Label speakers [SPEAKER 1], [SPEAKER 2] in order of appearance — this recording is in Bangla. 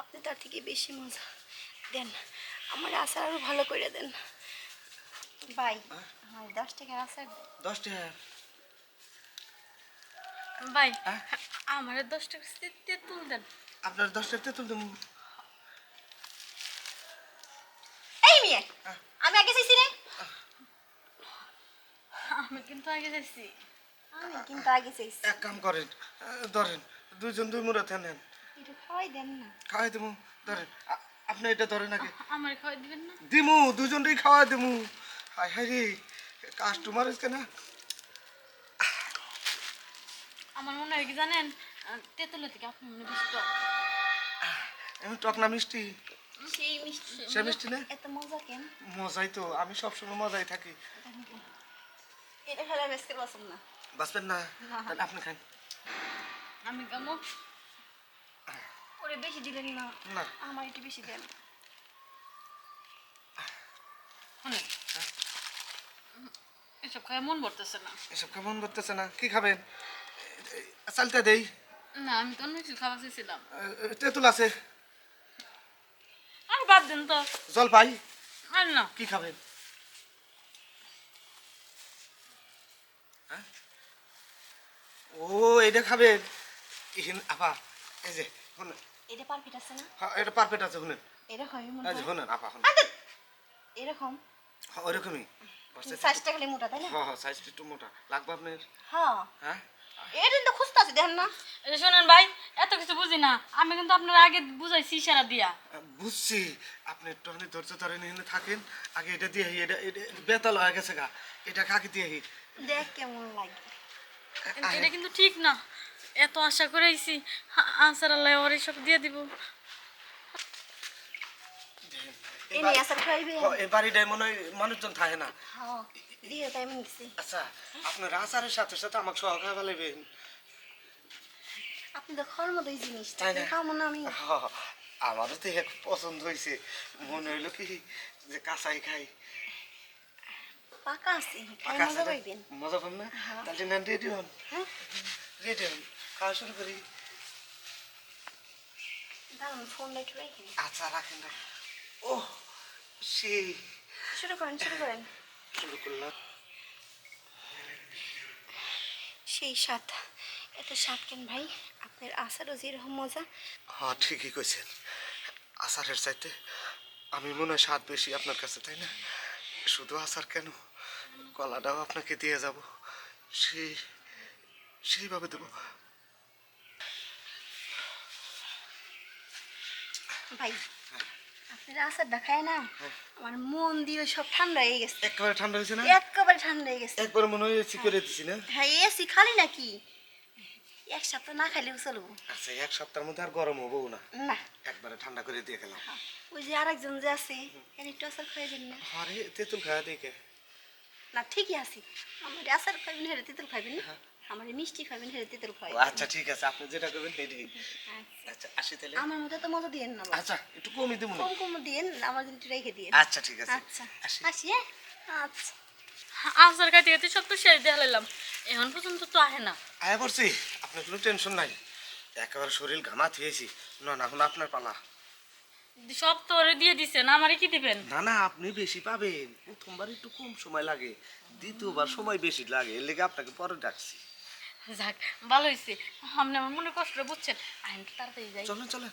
[SPEAKER 1] আপনি তার থেকে বেশি মজা দেন। আমার আচার আরও ভালো করে দেন। ভাই আমার দশ টাকার আচার
[SPEAKER 2] দশ টাকা?
[SPEAKER 3] ভাই? আমার দশ টাকা তেঁতুল দেন।
[SPEAKER 2] আপনার দশ টাকা তেঁতুল দেবো।
[SPEAKER 1] এই মেয়ে আমি আগে চাইছি রে।
[SPEAKER 3] আমি কিন্তু আগে যাচ্ছি
[SPEAKER 1] আমি কিন্তু আগে চাইছি।
[SPEAKER 2] এক কাম করেন ধরেন দুইজন দুই মুড়া নেন।
[SPEAKER 1] একটু খাওয়াই দেন না।
[SPEAKER 2] খাওয়াই দেবো। ধরেন আপনি এটা ধরেন আগে।
[SPEAKER 3] আমার খাওয়াই দিবেন না?
[SPEAKER 2] দিমু দুজনকেই খাওয়াই দিমু। হায় হায় রে কাস্টমার এসকে না?
[SPEAKER 3] আমার মনে হয় কি জানেন আহ, তেঁতুলের থেকে আপনি মনে বেশি টক।
[SPEAKER 2] এমন টক না মিষ্টি?
[SPEAKER 1] সেই মিষ্টি।
[SPEAKER 2] সে মিষ্টি না?
[SPEAKER 1] এত মজা কেন?
[SPEAKER 2] মজাই তো আমি সবসময় মজাই থাকি।
[SPEAKER 1] এটা খেলে পছন্দ না।
[SPEAKER 2] বাঁচবেন না?
[SPEAKER 1] না।
[SPEAKER 2] তাহলে আপনি খান।
[SPEAKER 3] আমি কেমন
[SPEAKER 1] ওরে বেশি দিলেন না
[SPEAKER 2] না।
[SPEAKER 1] আমার একটু বেশি দেন।
[SPEAKER 3] শোনেন এসব খায় মন ভরতেছে না।
[SPEAKER 2] এসব কেমন করতেছে না। কি খাবেন? চালটা দেই।
[SPEAKER 3] না আমি তো অন্য কিছু খাবার চেয়েছিলাম।
[SPEAKER 2] তেঁতুল আছে।
[SPEAKER 3] আর বাদ দেন তো।
[SPEAKER 2] জল পাই।
[SPEAKER 3] আর না।
[SPEAKER 2] কি খাবেন? হ্যাঁ? ও এটা খাবেন। আপা এই যে
[SPEAKER 1] এটা পারফেক্ট আছে না?
[SPEAKER 2] হ্যাঁ, এটা পারফেক্ট আছে শুনেন।
[SPEAKER 1] এরকম মনে হয়।
[SPEAKER 2] শুনেন আপা শুনেন।
[SPEAKER 1] এরকম।
[SPEAKER 2] হ্যাঁ, ওরকমই
[SPEAKER 1] সাইজটা খালি মোটা তাই না?
[SPEAKER 2] হ্যাঁ হ্যাঁ সাইজটা একটু মোটা। লাগবে আপনার?
[SPEAKER 1] হ্যাঁ।
[SPEAKER 2] হ্যাঁ?
[SPEAKER 1] এটা তো খুঁজতে আছে দেখেন না।
[SPEAKER 3] যে ভাই এত কিছু বুঝি না। আমি কিন্তু আপনার আগে বুঝাইছি ইশারা দিয়া।
[SPEAKER 2] বুঝছি। আপনি একটু খানি ধৈর্য ধরেন এখানে থাকেন। আগে এটা দিয়ে এটা এটা বেতাল হয়ে গেছে গা। এটা কাকে দিয়ে
[SPEAKER 1] দেখ কেমন লাগে।
[SPEAKER 3] এটা কিন্তু ঠিক না। এত আশা করে আইছি আনসার আল্লাহ ওর সব দিয়ে দিব।
[SPEAKER 1] এনে আসার খাইবে।
[SPEAKER 2] এই বাড়িটায় মনে হয় মানুষজন থাকে না।
[SPEAKER 1] হ্যাঁ আমি
[SPEAKER 2] আচ্ছা আপনার আচারের সাথে সাথে আমাকে সহ খাওয়া
[SPEAKER 1] আপনি তো খাওয়ার মতোই জিনিস
[SPEAKER 2] তাই না?
[SPEAKER 1] খাব আমি
[SPEAKER 2] আমারও তো এক পছন্দ হয়েছে মনে হইল কি যে কাঁচাই খাই।
[SPEAKER 1] পাকা আছে মজা
[SPEAKER 2] আছে না?
[SPEAKER 1] হ্যাঁ।
[SPEAKER 2] রেডি হন।
[SPEAKER 1] হ্যাঁ।
[SPEAKER 2] রেডি হন। খাওয়া শুরু করি। আচ্ছা রাখেন না ও সেই
[SPEAKER 1] শুরু করেন শুরু করেন।
[SPEAKER 2] শুরু করলাম।
[SPEAKER 1] সেই স্বাদ। এত স্বাদ কেন ভাই? আপনার আসারও যেরকম মজা।
[SPEAKER 2] হ্যাঁ ঠিকই কইছেন। আচারের চাইতে আমি মনে হয় স্বাদ বেশি আপনার কাছে তাই না? শুধু আচার কেন? কলাটাও আপনাকে দিয়ে যাব। সেই সেইভাবে দেবো।
[SPEAKER 1] ভাই আপনার আচারটা খায় না? আমার মন দিয়ে সব ঠান্ডা হয়ে গেছে।
[SPEAKER 2] একেবারে ঠান্ডা হয়েছে না?
[SPEAKER 1] একেবারে ঠান্ডা হয়ে গেছে।
[SPEAKER 2] একবার মনে হয় এসি করে দিছি না?
[SPEAKER 1] হ্যাঁ এসি খালি নাকি? এক সপ্তাহ না খাইলেও চলবো।
[SPEAKER 2] আচ্ছা এক সপ্তাহের মধ্যে আর গরম হব না।
[SPEAKER 1] না।
[SPEAKER 2] একবারে ঠান্ডা করে দিয়ে গেলাম
[SPEAKER 1] ওই যে আরেকজন যে আছে এর একটু আচার খাই দেন না।
[SPEAKER 2] আরে তেঁতুল খাওয়া দেখে।
[SPEAKER 1] না ঠিকই আছে। আমার আচার খাইবেন হেরে তেঁতুল খাইবেন না। আমার মিষ্টি খাইবেন হেরে তেঁতুল খাই
[SPEAKER 2] আচ্ছা ঠিক আছে। আপনি যেটা করবেন সেটাই আচ্ছা। আসি তাহলে।
[SPEAKER 1] আমার মতো তো মজা দিয়েন না
[SPEAKER 2] আচ্ছা একটু কমই দেবো
[SPEAKER 1] কম কম দিয়েন আমার কিন্তু রেখে দিয়েন।
[SPEAKER 2] আচ্ছা ঠিক আছে।
[SPEAKER 1] আচ্ছা
[SPEAKER 2] আসি।
[SPEAKER 1] হ্যাঁ? আচ্ছা।
[SPEAKER 3] আনসার খাইতে খাইতে সব তো শেষ দিয়ে লাইলাম এখন পর্যন্ত তো আহে না।
[SPEAKER 2] আয়া করছি আপনার কোনো টেনশন নাই। একেবারে শরীর ঘামা থিয়েছি। না না এখন আপনার পালা।
[SPEAKER 3] সব তো ওরে দিয়ে দিছেন আমারে কি দিবেন?
[SPEAKER 2] না না আপনি বেশি পাবেন। প্রথমবার একটু কম সময় লাগে। দ্বিতীয়বার সময় বেশি লাগে। এর লেগে আপনাকে পরে ডাকছি।
[SPEAKER 3] যাক ভালো হয়েছে আপনি আমার মনে কষ্ট বুঝছেন আইন তো তাড়াতাড়ি যাই।
[SPEAKER 2] চলেন চলেন।